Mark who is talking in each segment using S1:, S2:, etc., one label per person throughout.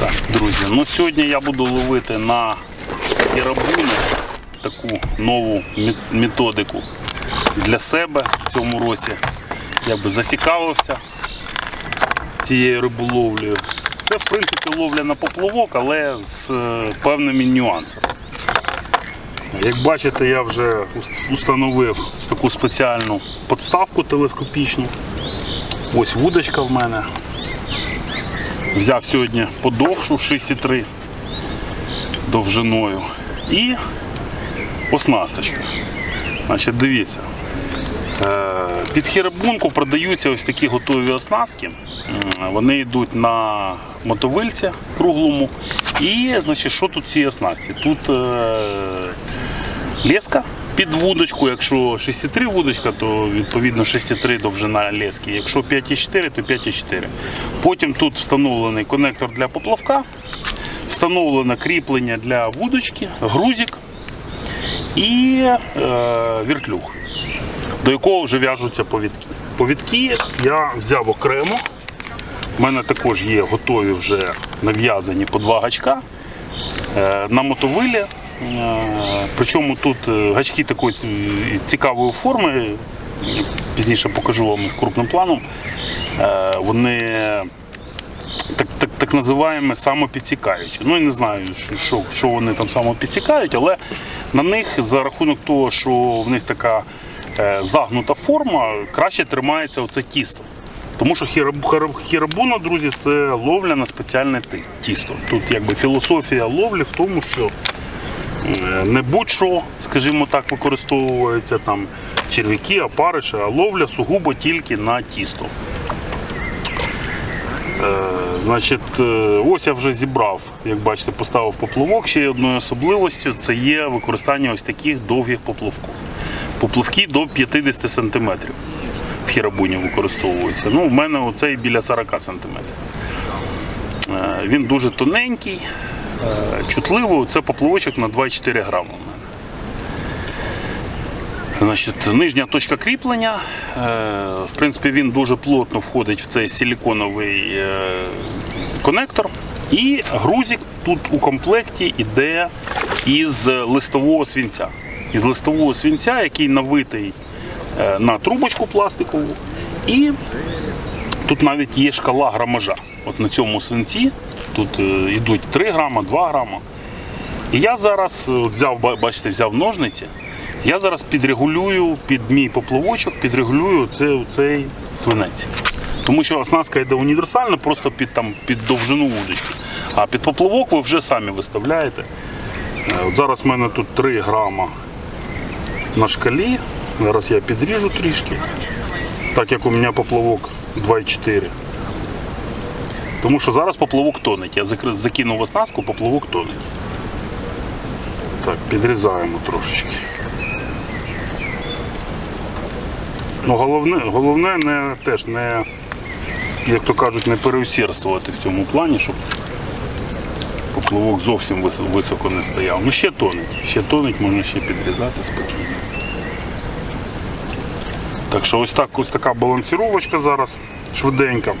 S1: Так, друзі, ну сьогодні я буду ловити на ірабуни таку нову методику для себе в цьому році. Я би зацікавився цією риболовлею. Це в принципі ловля на поплавок, але з е, певними нюансами. Як бачите, я вже установив таку спеціальну подставку телескопічну. Ось вудочка в мене. Взяв сьогодні подовшу 6,3 довжиною і оснасточка. Значить, дивіться. Е, Під хірабунку продаються ось такі готові оснастки. Вони йдуть на мотовильці круглому. І значить, що тут в цій оснасті? Тут е, леска під вудочку. Якщо 6,3 вудочка, то відповідно 6,3 довжина лески. Якщо 5,4, то 5,4. Потім тут встановлений конектор для поплавка, встановлене кріплення для вудочки, грузик і е, віртлюг, до якого вже в'яжуться повідки. Повідки я взяв окремо. У мене також є готові вже нав'язані по два гачка е, на мотовилі. Причому тут е, гачки такої ці- цікавої форми, пізніше покажу вам їх крупним планом. Е, Вони так, так, так називаємо самопідсікаючі. Ну я не знаю, що- що, вони там самопідсікають, але на них за рахунок того, що в них така е, загнута форма, краще тримається оце тісто. Тому що хіраб- хіраб- хірабуна, друзі, це ловля на спеціальне тісто. Тут якби філософія ловлі в тому, що не будь-що, скажімо так, використовується там черв'яки, опариші, а ловля сугубо тільки на тісто. Значить, е, ось я вже зібрав, як бачите, поставив поплавок. Ще одною особливостю це є використання ось таких довгих поплавків. Поплавки до 50 см в хірабуні використовуються. Ну, у мене оцей біля 40 см. Він дуже тоненький, е. Це поплавочок на 2,4 грами. Значить, нижня точка кріплення. е, В принципі, він дуже плотно входить в цей силіконовий е, конектор. І грузик тут у комплекті йде із листового свінця. Із листового свінця, який навитий на трубочку пластикову. І тут навіть є шкала грамажа. От на цьому свинці тут е, йдуть 3 грама, 2 грама. І я зараз е, от взяв, бачите, взяв ножниці. Я зараз підрегулюю під мій поплавочок, підрегулюю цей, цей свинець. Тому що оснастка йде універсальна, просто під, там, під довжину вудочки. А під поплавок ви вже самі виставляєте. Е, От зараз в мене тут 3 грама на шкалі. Зараз я підріжу трішки. Так як у мене поплавок 2,4. Тому що зараз поплавок тонеть. Я закинув оснастку, поплавок тонеть. Так, підрізаємо трошечки. Ну, головне, головне не, теж не, як то кажуть, не переусердствувати в цьому плані, щоб поплавок зовсім високо не стояв. Ну ще тонеть, ще тонеть, можна ще підрізати спокійно. Так що ось так ось така балансіровочка зараз швиденька.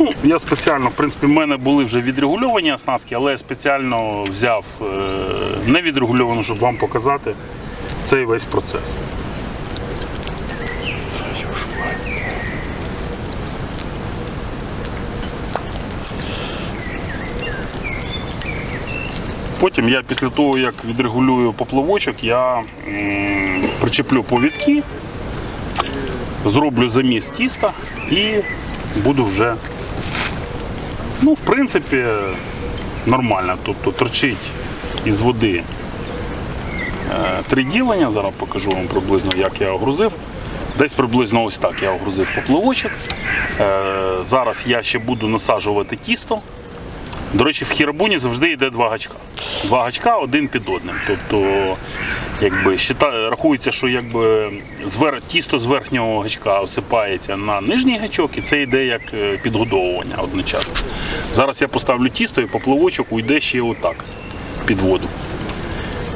S1: Ну, я спеціально, в принципі, в мене були вже відрегульовані оснастки, але я спеціально взяв е, не відрегульовану, щоб вам показати цей весь процес. Потім я після того, як відрегулюю поплавочок, я м, причеплю повідки, зроблю заміс тіста і буду вже, ну, в принципі, нормально. Тобто торчить із води е, три ділення. Зараз покажу вам приблизно, як я огрузив. Десь приблизно ось так я огрузив поплавочок. Е, Зараз я ще буду насаджувати тісто. До речі, в хірабуні завжди йде два гачка. Два гачка один під одним. Тобто, якби счита- рахується, що якби звер... тісто з верхнього гачка осипається на нижній гачок, і це йде як е, підгодовування одночасно. Зараз я поставлю тісто і поплавочок уйде ще отак під воду.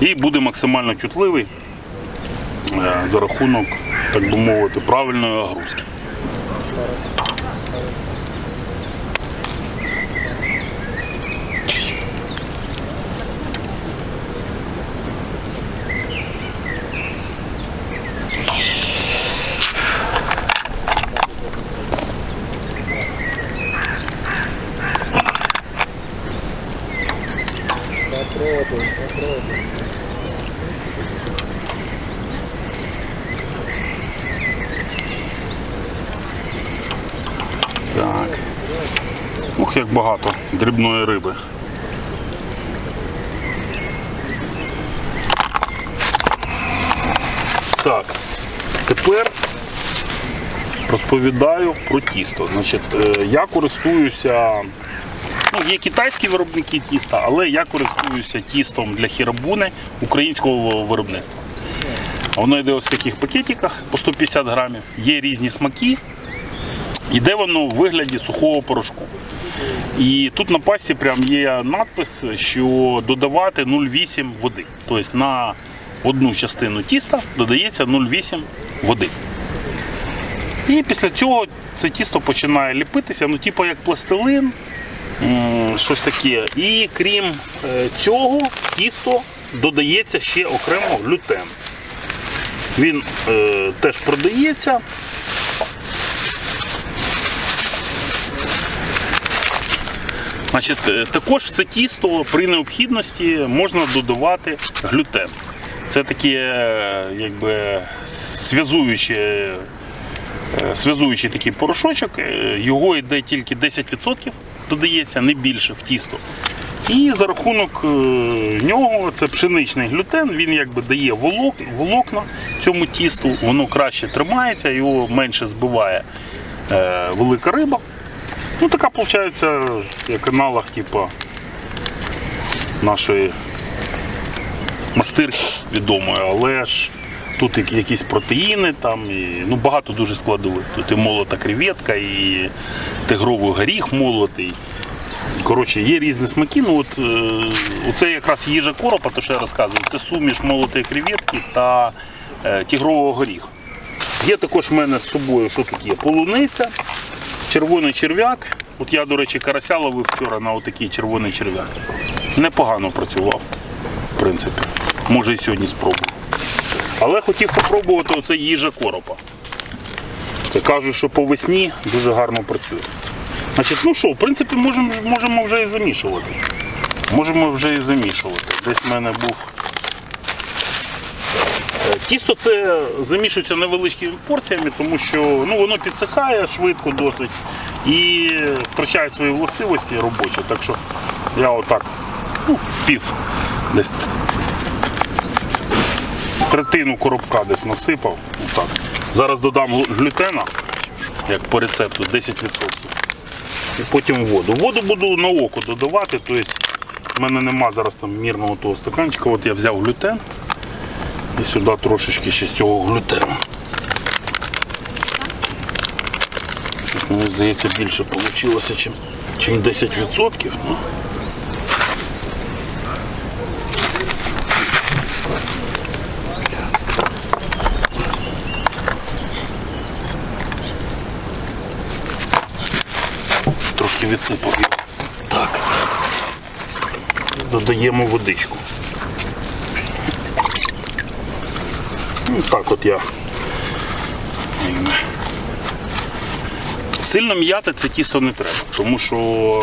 S1: І буде максимально чутливий е, за рахунок, так би мовити, правильної огрузки. Так. Ух, як багато дрібної риби. Так, тепер розповідаю про тісто. Значить, е, я користуюся. Ну, є китайські виробники тіста, але я користуюся тістом для хірабуни українського виробництва. Воно йде ось в таких пакетиках по 150 грамів. Є різні смаки. Іде воно у вигляді сухого порошку. І тут на пасі прям є надпис, що додавати 0,8 води. Тобто на одну частину тіста додається 0,8 води. І після цього це тісто починає ліпитися, ну, типу як пластилин, щось таке. І крім е, цього, в тісто додається ще окремо глютен. Він е, теж продається. Значить, е, також в це тісто при необхідності можна додавати глютен. Це таке е, якби зв'язуючий порошочок, його йде тільки 10% додається, не більше в тісто. І за рахунок е, нього це пшеничний глютен, він якби дає волок, волокна цьому тісту, воно краще тримається, його менше збиває е, велика риба. Ну така виходить, як аналог типу, нашої мастирки відомої, але ж тут якісь протеїни, там, і, ну, багато дуже складових. Тут і молота креветка, і тигровий горіх молотий. Коротше, є різні смаки. Ну, от, е, оце якраз їжа коропа, то що я розказую, це суміш молотої креветки та е, тигрового горіха. Є також в мене з собою, що тут є? Полуниця, червоний черв'як. От я, до речі, карася ловив вчора на отакий червоний черв'як. Непогано працював, в принципі. Може і сьогодні спробую. Але хотів спробувати оце їжа коропа. Це кажуть, що по весні дуже гарно працює. Значить, ну що, в принципі, можемо, можемо вже і замішувати. Можемо вже і замішувати. Десь в мене був. Е, Тісто це замішується невеличкими порціями, тому що ну, воно підсихає швидко досить і втрачає свої властивості робочі. Так що я отак ну, пів десь третину коробка десь насипав. Отак. Зараз додам глютена, як по рецепту, 10%. І потім воду. Воду буду на око додавати, тобто в мене нема зараз там мірного того стаканчика. От я взяв глютен і сюди трошечки ще з цього глютену. Мені здається, більше вийшло, чим 10%. Ну. Трошки відсипав. Так. Додаємо водичку. Ну, так от я. Сильно м'яти це тісто не треба, тому що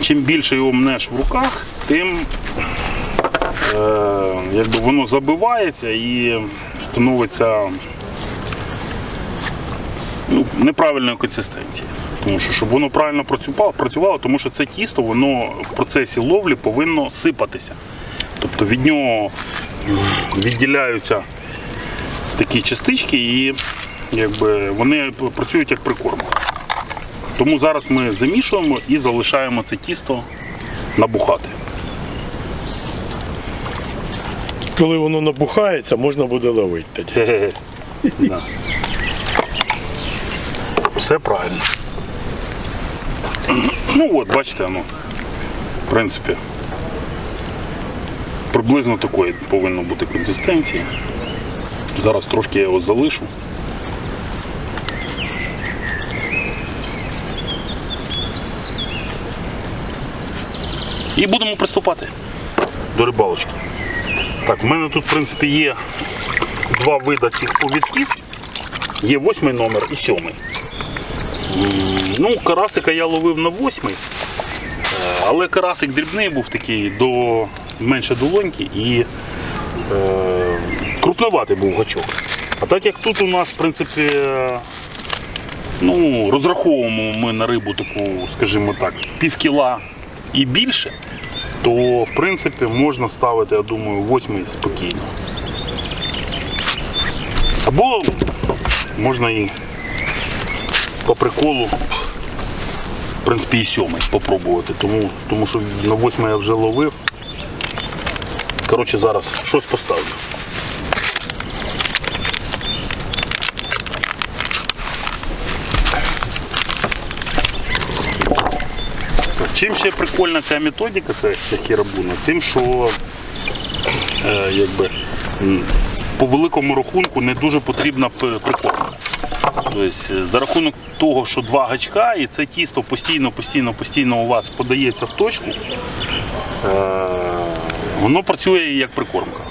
S1: чим більше його мнеш в руках, тим е, якби воно забивається і становиться ну, неправильної консистенції. Тому що, щоб воно правильно працювало, працювало, тому що це тісто воно в процесі ловлі повинно сипатися. Тобто від нього відділяються такі частички і якби, вони працюють як прикормка. Тому зараз ми замішуємо і залишаємо це тісто набухати.
S2: Коли воно набухається, можна буде ловити тоді.
S1: Все правильно. Ну от, бачите, воно, в принципі, приблизно такої повинно бути консистенції. Зараз трошки я його залишу. І будемо приступати до рибалочки. Так, в мене тут, в принципі, є два види цих повідків. Є восьмий номер і сьомий. Ну, карасика я ловив на восьмий, е, але карасик дрібний був такий до менше долоньки і е, крупноватий був гачок. А так як тут у нас, в принципі, е, ну, розраховуємо ми на рибу таку, скажімо так, пів кіла і більше, то в принципі можна ставити, я думаю, восьмий спокійно. Або можна і по приколу, в принципі, і сьомий попробувати, тому, тому що на восьмий я вже ловив. Коротше, зараз щось поставлю. Чим ще прикольна ця методика, це хірабуна, тим, що е, якби, по великому рахунку не дуже потрібна прикормка. Тобто, за рахунок того, що два гачка, і це тісто постійно, постійно, постійно у вас подається в точку, е, воно працює як прикормка.